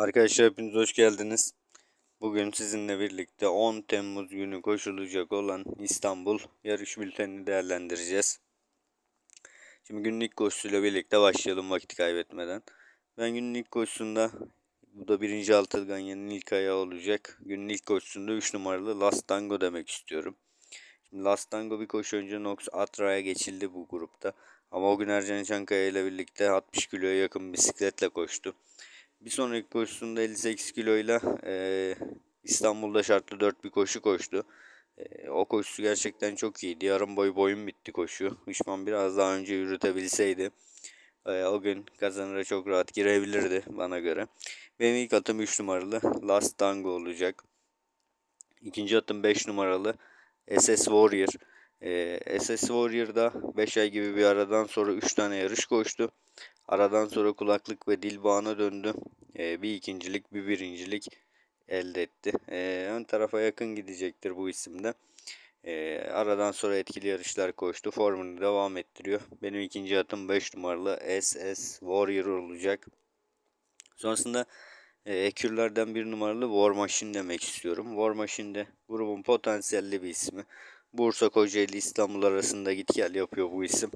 Arkadaşlar hepiniz hoş geldiniz. Bugün sizinle birlikte 10 Temmuz günü koşulacak olan İstanbul yarış bültenini değerlendireceğiz. Şimdi günün ilk koşusuyla birlikte başlayalım vakit kaybetmeden. Ben günün ilk koşusunda bu da birinci altı Ganyan'ın ilk ayağı olacak. Günün ilk koşusunda 3 numaralı Last Tango demek istiyorum. Şimdi Last Tango bir koşu önce Nox Atra'ya geçildi bu grupta. Ama o gün Ercan Çankaya ile birlikte 60 kiloya yakın bisikletle koştu. Bir sonraki koşusunda 58 kiloyla e, İstanbul'da şartlı 4 bir koşu koştu. E, o koşusu gerçekten çok iyiydi. Yarım boy boyun bitti koşu. Hişman biraz daha önce yürütebilseydi e, o gün kazanıra çok rahat girebilirdi bana göre. Benim ilk atım 3 numaralı Last Tango olacak. İkinci atım 5 numaralı SS Warrior. Ee, SS Warrior'da 5 ay gibi bir aradan sonra 3 tane yarış koştu. Aradan sonra kulaklık ve dil bağına döndü. Ee, bir ikincilik bir birincilik elde etti. Ee, ön tarafa yakın gidecektir bu isimde. Ee, aradan sonra etkili yarışlar koştu. Formunu devam ettiriyor. Benim ikinci atım 5 numaralı SS Warrior olacak. Sonrasında e, ekürlerden bir numaralı War Machine demek istiyorum. War Machine'de grubun potansiyelli bir ismi. Bursa, Kocaeli, İstanbul arasında git gel yapıyor bu isim.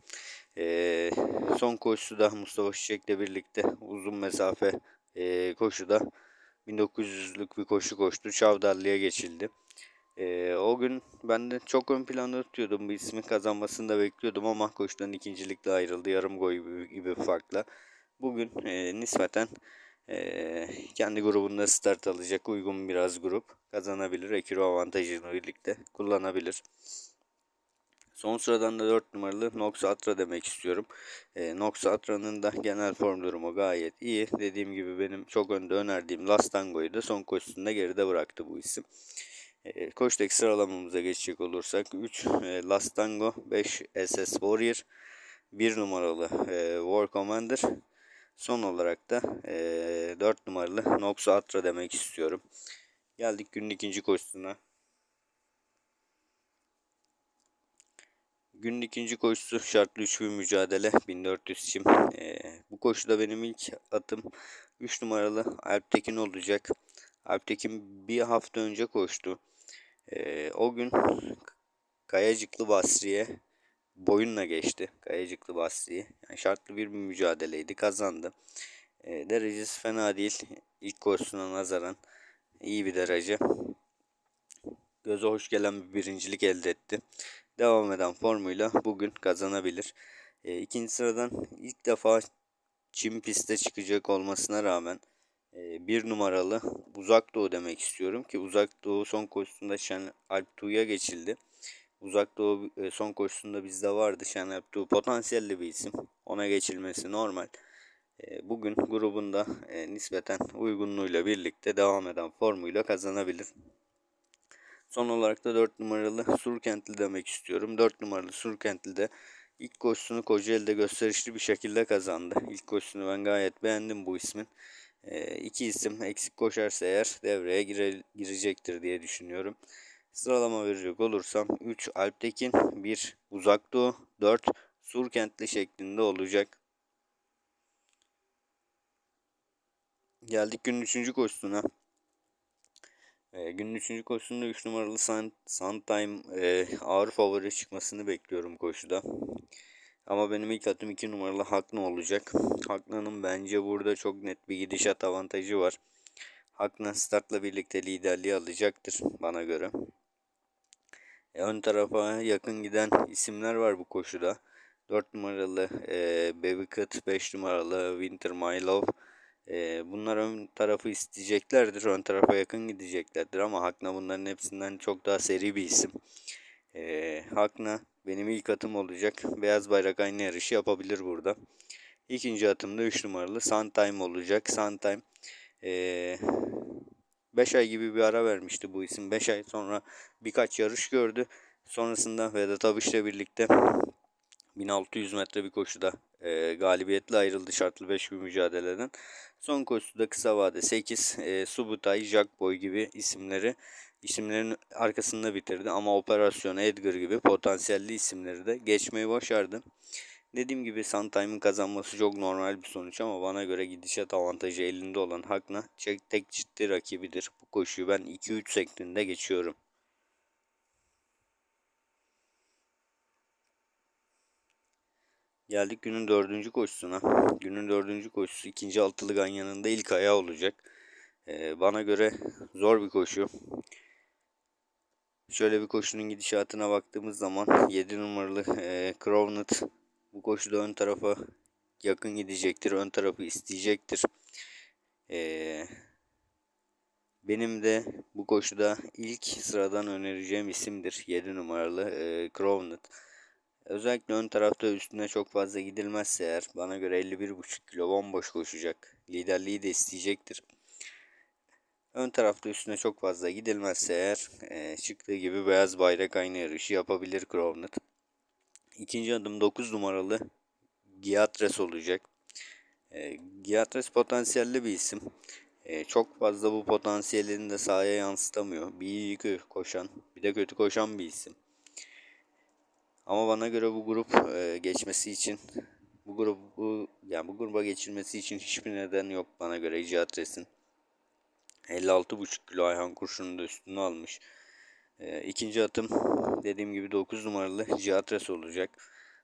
E, son koşusu da Mustafa Çiçek'le birlikte uzun mesafe e, koşuda 1900'lük bir koşu koştu. Çavdarlı'ya geçildi. E, o gün ben de çok ön planda tutuyordum. Bu ismi kazanmasını da bekliyordum ama koşudan ikincilikle ayrıldı. Yarım gol gibi, gibi farkla. Bugün e, nispeten kendi grubunda start alacak uygun biraz grup kazanabilir. Ekiro avantajını birlikte kullanabilir. Son sıradan da 4 numaralı Nox Atra demek istiyorum. E, Nox Atra'nın da genel form durumu gayet iyi. Dediğim gibi benim çok önde önerdiğim Lastango'yu da son koşusunda geride bıraktı bu isim. E, koştaki sıralamamıza geçecek olursak 3 e, Lastango, 5 SS Warrior, 1 numaralı e, War Commander, son olarak da e, 4 numaralı Nox Atra demek istiyorum. Geldik günün ikinci koşusuna. Günün ikinci koşusu şartlı 3 bir mücadele 1400 çim. Ee, bu koşuda benim ilk atım 3 numaralı Alptekin olacak. Alptekin bir hafta önce koştu. Ee, o gün Kayacıklı Basri'ye boyunla geçti. Kayacıklı Basri'yi. Yani şartlı bir mücadeleydi. Kazandı. Ee, derecesi fena değil. İlk koşusuna nazaran iyi bir derece. Göze hoş gelen bir birincilik elde etti devam eden formuyla bugün kazanabilir. E, ikinci sıradan ilk defa çim piste çıkacak olmasına rağmen e, bir numaralı Uzak Doğu demek istiyorum ki Uzak Doğu son koşusunda Şen Alp Tuğ'ya geçildi. Uzak Doğu e, son koşusunda bizde vardı. Şen Tuğ potansiyelli bir isim. Ona geçilmesi normal. E, bugün grubunda e, nispeten uygunluğuyla birlikte devam eden formuyla kazanabilir. Son olarak da 4 numaralı Surkentli demek istiyorum. 4 numaralı Surkentli de ilk koşusunu Kocaeli'de gösterişli bir şekilde kazandı. İlk koşusunu ben gayet beğendim bu ismin. E, iki isim eksik koşarsa eğer devreye gire, girecektir diye düşünüyorum. Sıralama verecek olursam 3 Alptekin, 1 Uzak Doğu, 4 Surkentli şeklinde olacak. Geldik günün 3. koşusuna. E, günün 3. koşusunda 3 numaralı Sun, Suntime e, ağır favori çıkmasını bekliyorum koşuda. Ama benim ilk atım 2 numaralı Hakna olacak. Hakna'nın bence burada çok net bir gidişat avantajı var. Hakna startla birlikte liderliği alacaktır bana göre. E, ön tarafa yakın giden isimler var bu koşuda. 4 numaralı e, Baby Cut, 5 numaralı Winter My Love, e, bunlar ön tarafı isteyeceklerdir. Ön tarafa yakın gideceklerdir ama Hakna bunların hepsinden çok daha seri bir isim. E, Hakna benim ilk atım olacak. Beyaz bayrak aynı yarışı yapabilir burada. İkinci atımda 3 numaralı Suntime olacak. Suntime 5 e, ay gibi bir ara vermişti bu isim. 5 ay sonra birkaç yarış gördü. Sonrasında Vedat Abiş'le birlikte 1600 metre bir koşuda e, galibiyetle ayrıldı şartlı 5 bir mücadeleden. Son koşuda kısa vade 8 e, Subutay, Jack Boy gibi isimleri isimlerin arkasında bitirdi ama operasyon Edgar gibi potansiyelli isimleri de geçmeyi başardı. Dediğim gibi Suntime'ın kazanması çok normal bir sonuç ama bana göre gidişat avantajı elinde olan Hakna tek ciddi rakibidir. Bu koşuyu ben 2-3 şeklinde geçiyorum. Geldik günün dördüncü koşusuna. Günün dördüncü koşusu ikinci altılı ganyanında ilk ayağı olacak. Ee, bana göre zor bir koşu. Şöyle bir koşunun gidişatına baktığımız zaman 7 numaralı e, Crowned bu koşuda ön tarafa yakın gidecektir. Ön tarafı isteyecektir. Ee, benim de bu koşuda ilk sıradan önereceğim isimdir. 7 numaralı e, Crowned. Özellikle ön tarafta üstüne çok fazla gidilmezse eğer bana göre 51,5 kilo bomboş koşacak. Liderliği de isteyecektir. Ön tarafta üstüne çok fazla gidilmezse eğer e, çıktığı gibi beyaz bayrak aynı yarışı yapabilir Crowned. İkinci adım 9 numaralı Giatres olacak. E, Giatres potansiyelli bir isim. E, çok fazla bu potansiyelini de sahaya yansıtamıyor. Bir iyi koşan, bir de kötü koşan bir isim. Ama bana göre bu grup e, geçmesi için bu grubu yani bu gruba geçilmesi için hiçbir neden yok bana göre Giatres'in. 56,5 kilo Ayhan Kurşun'un da üstünü almış. E, ikinci atım dediğim gibi 9 numaralı Giatres olacak.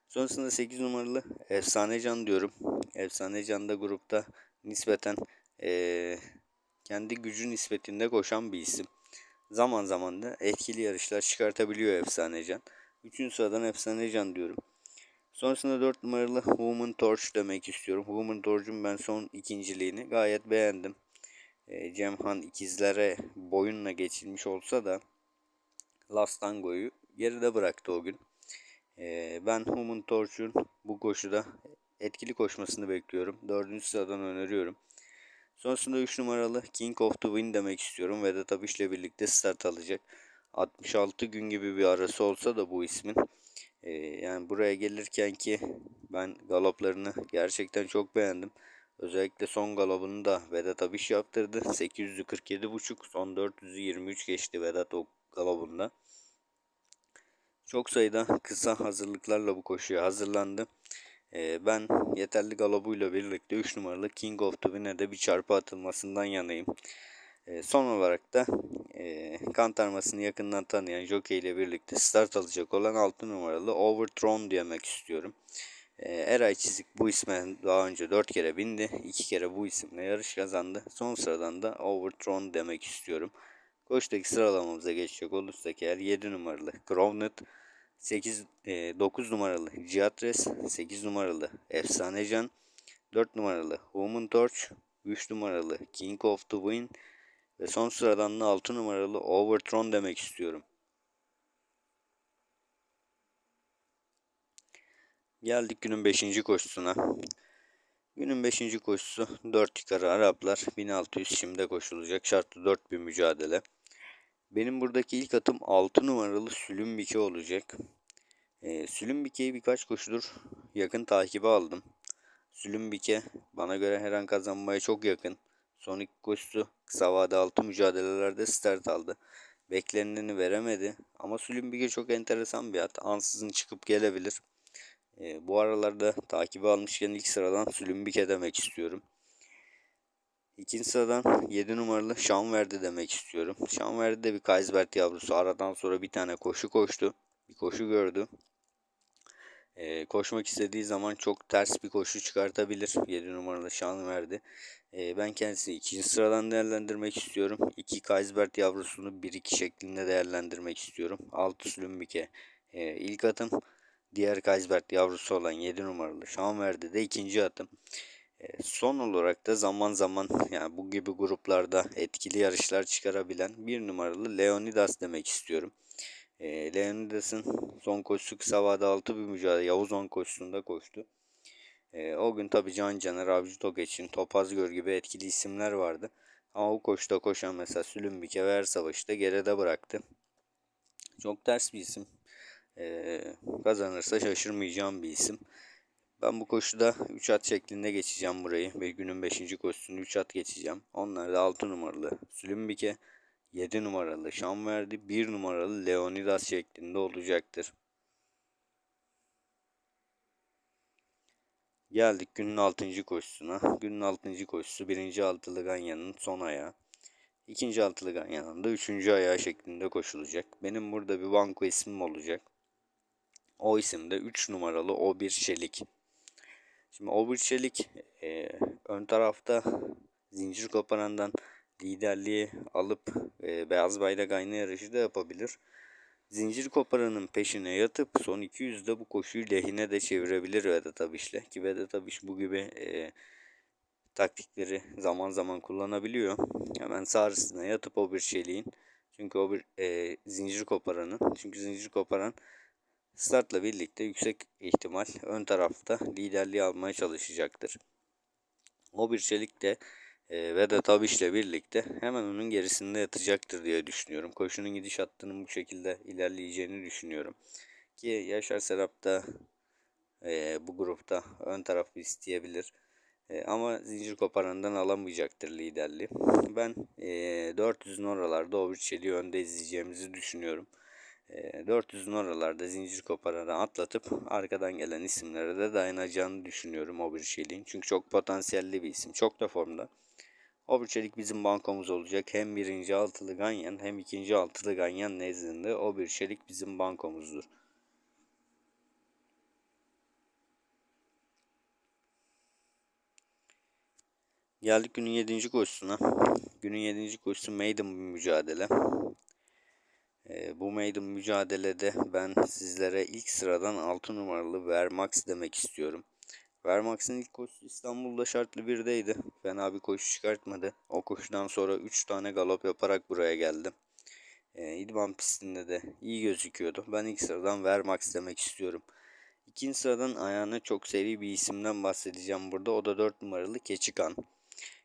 Sonrasında 8 numaralı Efsane Can diyorum. Efsane Can da grupta nispeten e, kendi gücü nispetinde koşan bir isim. Zaman zaman da etkili yarışlar çıkartabiliyor Efsane Can. Üçüncü sıradan Efsane Can diyorum. Sonrasında 4 numaralı Woman Torch demek istiyorum. Woman Torch'un ben son ikinciliğini gayet beğendim. E, Cemhan ikizlere boyunla geçilmiş olsa da Last Tango'yu geride bıraktı o gün. E, ben Woman Torch'un bu koşuda etkili koşmasını bekliyorum. Dördüncü sıradan öneriyorum. Sonrasında 3 numaralı King of the Wind demek istiyorum. Vedat Abiş birlikte start alacak. 66 gün gibi bir arası olsa da bu ismin e, yani buraya gelirken ki ben galoplarını gerçekten çok beğendim. Özellikle son galopunu da Vedat Abiş yaptırdı. 847.5 son 423 geçti Vedat o galopunda. Çok sayıda kısa hazırlıklarla bu koşuya hazırlandı. Ee, ben yeterli galobuyla birlikte 3 numaralı King of the bir çarpı atılmasından yanayım. Ee, son olarak da e, kantarmasını yakından tanıyan jockey ile birlikte start alacak olan 6 numaralı Overthrown demek istiyorum. Ee, Eray Çizik bu isme daha önce 4 kere bindi. 2 kere bu isimle yarış kazandı. Son sıradan da Overthrown demek istiyorum. Koçtaki sıralamamıza geçecek olursak eğer 7 numaralı Crowned, 8, e, 9 numaralı Giatres, 8 numaralı Efsanecan, 4 numaralı Woman Torch, 3 numaralı King of the Wind ve son sıradan da 6 numaralı Overthrown demek istiyorum. Geldik günün 5. koşusuna. Günün 5. koşusu 4 yukarı Araplar 1600 şimdi koşulacak şartlı 4 bir mücadele. Benim buradaki ilk atım 6 numaralı Sülümbike olacak. E, Sülümbike'yi birkaç koşudur yakın takibe aldım. Sülümbike bana göre her an kazanmaya çok yakın. Son iki koşusu kısa vade altı mücadelelerde start aldı. Bekleneni veremedi ama Sülümbike çok enteresan bir at. Ansızın çıkıp gelebilir. E, bu aralarda takibi almışken ilk sıradan Sülümbike demek istiyorum. İkinci sıradan 7 numaralı Şanverdi demek istiyorum. Şanverdi de bir Kaysbert yavrusu. Aradan sonra bir tane koşu koştu. Bir koşu gördü. Ee, koşmak istediği zaman çok ters bir koşu çıkartabilir. 7 numaralı Şanverdi. Ee, ben kendisini ikinci sıradan değerlendirmek istiyorum. 2 Kaysbert yavrusunu 1-2 şeklinde değerlendirmek istiyorum. 6 Sülümbike ee, ilk atım. Diğer Kaysbert yavrusu olan 7 numaralı Şanverdi de ikinci atım. Son olarak da zaman zaman yani bu gibi gruplarda etkili yarışlar çıkarabilen bir numaralı Leonidas demek istiyorum. E, Leonidas'ın son koşusu kısa vade altı bir mücadele Yavuz 10 koşusunda koştu. E, o gün tabi Can Caner, Avcı Togeç'in, Topaz Gör gibi etkili isimler vardı. Ama o koşuda koşan mesela Sülümbike ve Ersavaş'ı geride bıraktı. Çok ters bir isim. E, kazanırsa şaşırmayacağım bir isim. Ben bu koşuda 3 at şeklinde geçeceğim burayı. Ve günün 5. koşusunu 3 at geçeceğim. Onlar da 6 numaralı Sülümbike, 7 numaralı Şanverdi, 1 numaralı Leonidas şeklinde olacaktır. Geldik günün 6. koşusuna. Günün 6. koşusu 1. altılı ganyanın son ayağı. İkinci altılı ganyanın da 3. ayağı şeklinde koşulacak. Benim burada bir banko ismim olacak. O isim de 3 numaralı O1 Çelik. Şimdi O1 Çelik e, ön tarafta zincir koparandan liderliği alıp e, beyaz bayrak aynı yarışı da yapabilir. Zincir koparanın peşine yatıp son 200'de bu koşuyu lehine de çevirebilir Vedat Abiş'le. Ki Vedat Abiş bu gibi e, taktikleri zaman zaman kullanabiliyor. Hemen sağrısına yatıp o bir çeliğin. Çünkü o bir e, zincir koparanın. Çünkü zincir koparan startla birlikte yüksek ihtimal ön tarafta liderliği almaya çalışacaktır. O bir çelik de e, Vedat Abiş'le birlikte hemen onun gerisinde yatacaktır diye düşünüyorum. Koşunun gidiş hattının bu şekilde ilerleyeceğini düşünüyorum. Ki Yaşar Serap da e, bu grupta ön tarafı isteyebilir. E, ama zincir koparandan alamayacaktır liderliği. Ben e, 400'ün oralarda o bir çeliği önde izleyeceğimizi düşünüyorum. E, 400'ün oralarda zincir koparanı atlatıp arkadan gelen isimlere de dayanacağını düşünüyorum o bir çeliğin. Çünkü çok potansiyelli bir isim. Çok da formda. O bir çelik bizim bankomuz olacak. Hem birinci altılı ganyan hem ikinci altılı ganyan nezdinde o bir çelik bizim bankomuzdur. Geldik günün 7. koşusuna. Günün 7. koşusu maiden bir mücadele. Ee, bu maiden mücadelede ben sizlere ilk sıradan 6 numaralı Vermax demek istiyorum. Vermax'ın ilk koşusu İstanbul'da şartlı birdeydi. Fena bir koşu çıkartmadı. O koşudan sonra 3 tane galop yaparak buraya geldim. Ee, İdman pistinde de iyi gözüküyordu. Ben ilk sıradan Vermax demek istiyorum. İkinci sıradan ayağına çok seri bir isimden bahsedeceğim burada. O da 4 numaralı Keçikan.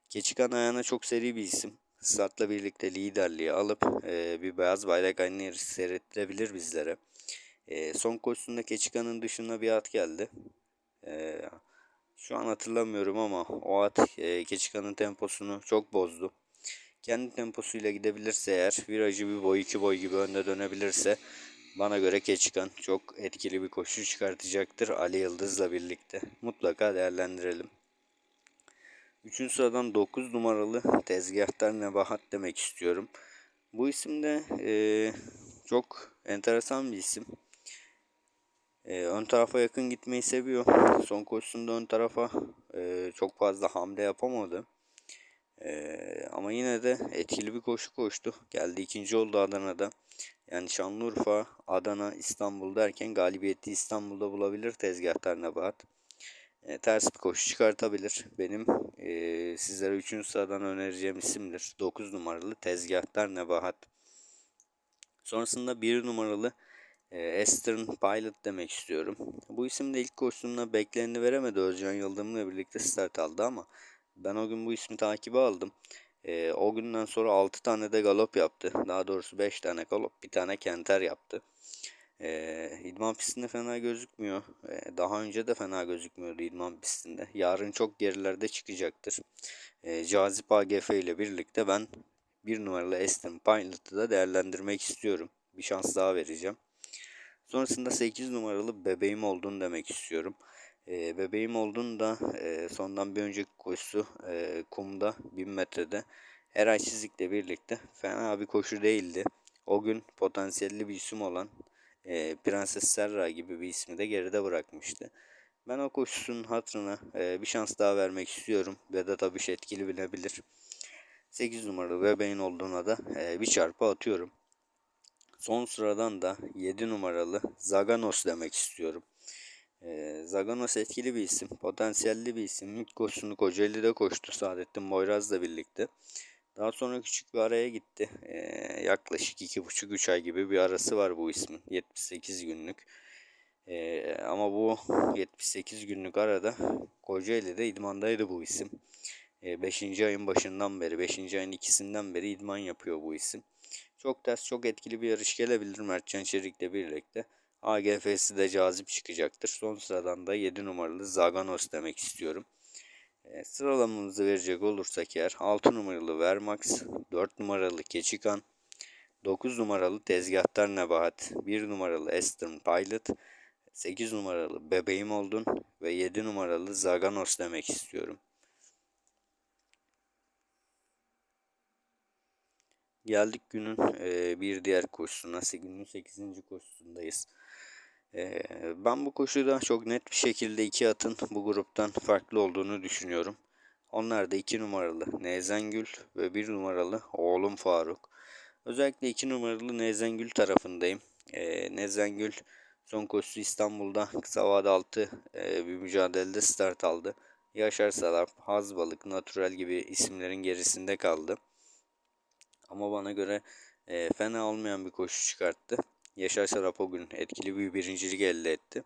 Keçikan ayağına çok seri bir isim. Startla birlikte liderliği alıp e, bir beyaz bayrak yarışı seyrettirebilir bizlere. E, son koşusunda Keçikan'ın dışına bir at geldi. E, şu an hatırlamıyorum ama o at e, Keçikan'ın temposunu çok bozdu. Kendi temposuyla gidebilirse eğer virajı bir boy iki boy gibi önde dönebilirse bana göre Keçikan çok etkili bir koşu çıkartacaktır Ali Yıldız'la birlikte. Mutlaka değerlendirelim. Üçüncü sıradan 9 numaralı tezgahtar Nebahat demek istiyorum. Bu isim de e, çok enteresan bir isim. E, ön tarafa yakın gitmeyi seviyor. Son koşusunda ön tarafa e, çok fazla hamle yapamadı. E, ama yine de etkili bir koşu koştu. Geldi ikinci oldu Adana'da. Yani Şanlıurfa, Adana, İstanbul derken galibiyeti İstanbul'da bulabilir tezgahtar Nebahat e, ters bir koşu çıkartabilir. Benim e, sizlere 3. sıradan önereceğim isimdir. 9 numaralı Tezgahtar Nebahat. Sonrasında 1 numaralı e, Eastern Pilot demek istiyorum. Bu isim de ilk koşusunda bekleneni veremedi. Özcan Yıldırım'la birlikte start aldı ama ben o gün bu ismi takibe aldım. E, o günden sonra 6 tane de galop yaptı. Daha doğrusu 5 tane galop, bir tane kenter yaptı. E, idman pistinde fena gözükmüyor. E, daha önce de fena gözükmüyordu idman pistinde. Yarın çok gerilerde çıkacaktır. E, Cazip AGF ile birlikte ben bir numaralı Aston Pilot'ı da değerlendirmek istiyorum. Bir şans daha vereceğim. Sonrasında 8 numaralı bebeğim olduğunu demek istiyorum. E, bebeğim olduğunu da e, sondan bir önceki koşusu e, kumda 1000 metrede Eray Çizik'le birlikte fena bir koşu değildi. O gün potansiyelli bir isim olan e, Prenses Serra gibi bir ismi de geride bırakmıştı. Ben o koşusunun hatırına e, bir şans daha vermek istiyorum. Vedat Abiş etkili bilebilir. 8 numaralı bebeğin olduğuna da e, bir çarpı atıyorum. Son sıradan da 7 numaralı Zaganos demek istiyorum. E, Zaganos etkili bir isim, potansiyelli bir isim. İlk koşusunu Kocaeli'de koştu Saadettin Boyraz'la birlikte. Daha sonra küçük bir araya gitti. Ee, yaklaşık iki buçuk üç ay gibi bir arası var bu ismin. 78 günlük. Ee, ama bu 78 günlük arada Kocaeli'de idmandaydı bu isim. 5. Ee, ayın başından beri, 5. ayın ikisinden beri idman yapıyor bu isim. Çok ters, çok etkili bir yarış gelebilir Mertcan Çelik'le birlikte. AGF'si de cazip çıkacaktır. Son sıradan da 7 numaralı Zaganos demek istiyorum. E, sıralamamızı verecek olursak eğer 6 numaralı Vermax, 4 numaralı Keçikan, 9 numaralı Tezgahtar Nebahat, 1 numaralı Eastern Pilot, 8 numaralı Bebeğim Oldun ve 7 numaralı Zaganos demek istiyorum. Geldik günün e, bir diğer koşusuna. Günün 8. koşusundayız. Ben bu koşuda çok net bir şekilde iki atın bu gruptan farklı olduğunu düşünüyorum. Onlar da 2 numaralı Nezengül ve 1 numaralı oğlum Faruk. Özellikle 2 numaralı Nezengül tarafındayım. E, Nezengül son koşusu İstanbul'da kısa vade altı e, bir mücadelede start aldı. Yaşar Salap, Hazbalık, Natural gibi isimlerin gerisinde kaldı. Ama bana göre e, fena olmayan bir koşu çıkarttı. Yaşar Sarap o gün etkili bir birincilik elde etti.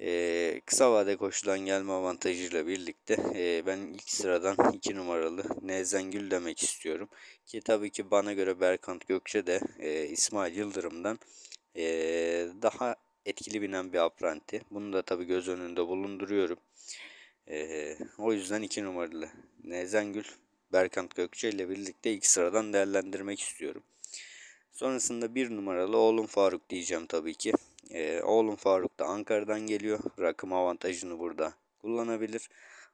E, kısa vade koşulan gelme avantajıyla birlikte e, ben ilk sıradan 2 numaralı Nezengül demek istiyorum. Ki tabii ki bana göre Berkant Gökçe de e, İsmail Yıldırım'dan e, daha etkili binen bir apranti. Bunu da tabii göz önünde bulunduruyorum. E, o yüzden 2 numaralı Nezengül Berkant Gökçe ile birlikte ilk sıradan değerlendirmek istiyorum. Sonrasında bir numaralı oğlum Faruk diyeceğim tabii ki. Ee, oğlum Faruk da Ankara'dan geliyor. Rakım avantajını burada kullanabilir.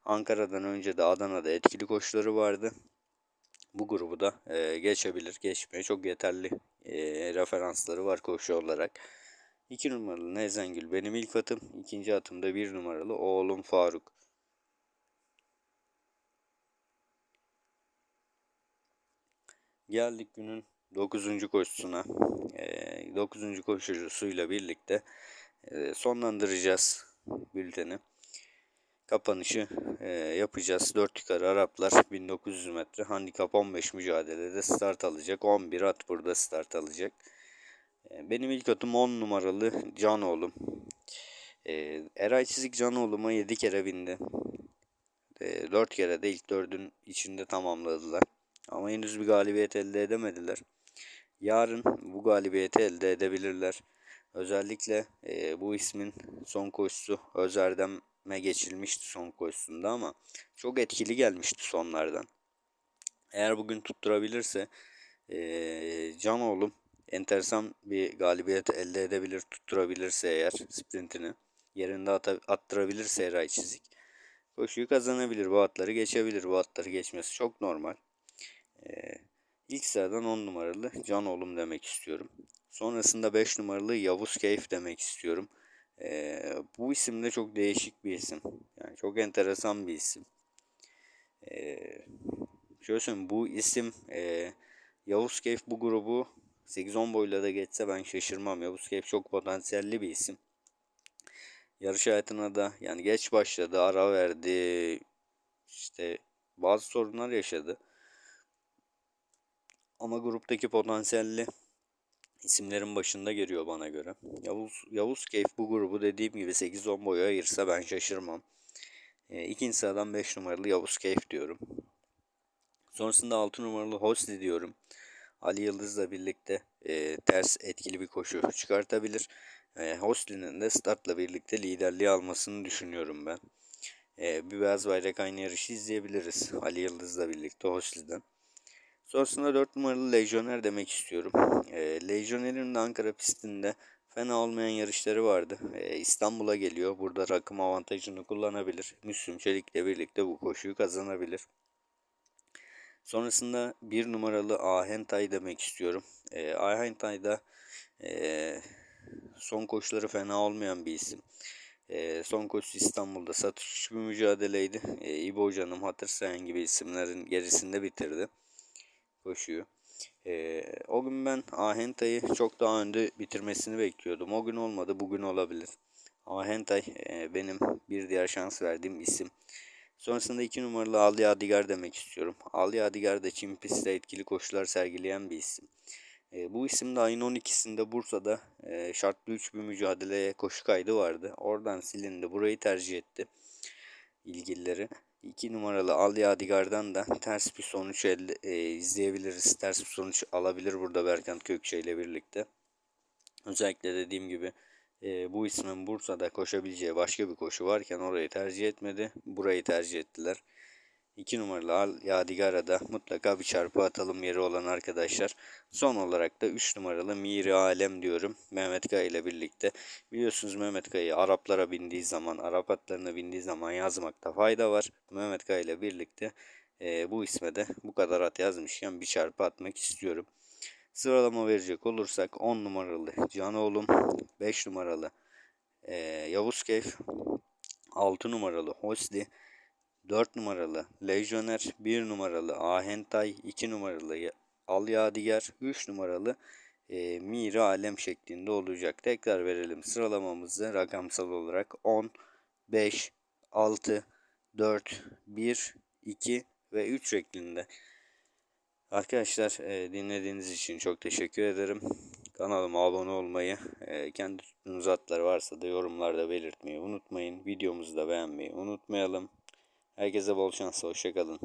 Ankara'dan önce de Adana'da etkili koşuları vardı. Bu grubu da e, geçebilir. Geçmeye çok yeterli e, referansları var koşu olarak. 2 numaralı Nezengül benim ilk atım. İkinci atımda bir numaralı oğlum Faruk. Geldik günün 9. koşusuna. 9. E, koşucusuyla birlikte e, sonlandıracağız bülteni. Kapanışı e, yapacağız. 4 yukarı Araplar 1900 metre handikap 15 mücadelede start alacak. 11 at burada start alacak. Benim ilk atım 10 numaralı Canoğlum. Eray Çizik Canoğlum'a 7 kere bindi. 4 kere de ilk 4'ün içinde tamamladılar. Ama henüz bir galibiyet elde edemediler. Yarın bu galibiyeti elde edebilirler. Özellikle e, bu ismin son koşusu Özerdem'e geçilmişti son koşusunda ama çok etkili gelmişti sonlardan. Eğer bugün tutturabilirse e, Can oğlum enteresan bir galibiyet elde edebilir tutturabilirse eğer sprintini yerinde attırabilirse Eray Çizik koşuyu kazanabilir. Bu atları geçebilir. Bu atları geçmesi çok normal. Ee, ilk sıradan 10 numaralı Can Oğlum demek istiyorum. Sonrasında 5 numaralı Yavuz Keyif demek istiyorum. Ee, bu isim de çok değişik bir isim. Yani çok enteresan bir isim. Ee, şöyle söyleyeyim bu isim e, Yavuz Keyif bu grubu 8-10 boyla da geçse ben şaşırmam. Yavuz Keyif çok potansiyelli bir isim. Yarış hayatına da yani geç başladı, ara verdi. İşte bazı sorunlar yaşadı. Ama gruptaki potansiyelli isimlerin başında geliyor bana göre. Yavuz, Yavuz Keyif bu grubu dediğim gibi 8-10 boya ayırsa ben şaşırmam. E, ikinci sıradan 5 numaralı Yavuz Keyif diyorum. Sonrasında 6 numaralı Hosli diyorum. Ali Yıldız'la birlikte e, ters etkili bir koşu çıkartabilir. E, Hosli'nin de startla birlikte liderliği almasını düşünüyorum ben. E, bir beyaz bayrak aynı yarışı izleyebiliriz. Ali Yıldız'la birlikte Hosli'den. Sonrasında 4 numaralı Lejyoner demek istiyorum. E, Lejyoner'in de Ankara pistinde fena olmayan yarışları vardı. E, İstanbul'a geliyor. Burada rakım avantajını kullanabilir. Müslüm Çelik'le birlikte bu koşuyu kazanabilir. Sonrasında bir numaralı Ahentay demek istiyorum. E, Ahentay da e, son koşuları fena olmayan bir isim. E, son koşu İstanbul'da satış bir mücadeleydi. E, İbo Hoca'nın Hatırsayan gibi isimlerin gerisinde bitirdi koşuyu. Ee, o gün ben Ahentay'ı çok daha önde bitirmesini bekliyordum. O gün olmadı, bugün olabilir. Ahentay e, benim bir diğer şans verdiğim isim. Sonrasında iki numaralı Ali Adigar demek istiyorum. Ali Adigar da Çin pistte etkili koşular sergileyen bir isim. E, bu isim de ayın 12'sinde Bursa'da e, şartlı 3 bir mücadeleye koşu kaydı vardı. Oradan silindi. Burayı tercih etti ilgilileri. 2 numaralı Al Yadigar'dan da ters bir sonuç elde, e, izleyebiliriz. Ters bir sonuç alabilir burada Berkant Kökçe ile birlikte. Özellikle dediğim gibi e, bu ismin Bursa'da koşabileceği başka bir koşu varken orayı tercih etmedi. Burayı tercih ettiler. 2 numaralı Al Yadigar'a da mutlaka bir çarpı atalım yeri olan arkadaşlar. Son olarak da 3 numaralı Miri Alem diyorum. Mehmet Kaya ile birlikte. Biliyorsunuz Mehmet Kaya'yı Araplara bindiği zaman, Arap atlarına bindiği zaman yazmakta fayda var. Mehmet Kaya ile birlikte e, bu isme de bu kadar at yazmışken bir çarpı atmak istiyorum. Sıralama verecek olursak 10 numaralı Canoğlum, 5 numaralı e, Yavuz Keyf, 6 numaralı Hosli, 4 numaralı Lejyoner, 1 numaralı Ahentay, 2 numaralı Al Yadigar, 3 numaralı e, Miri Alem şeklinde olacak. Tekrar verelim sıralamamızı rakamsal olarak 10, 5, 6, 4, 1, 2 ve 3 şeklinde. Arkadaşlar e, dinlediğiniz için çok teşekkür ederim. Kanalıma abone olmayı, e, kendi tuttuğunuz atlar varsa da yorumlarda belirtmeyi unutmayın. Videomuzu da beğenmeyi unutmayalım. Herkese bol şans, hoşçakalın.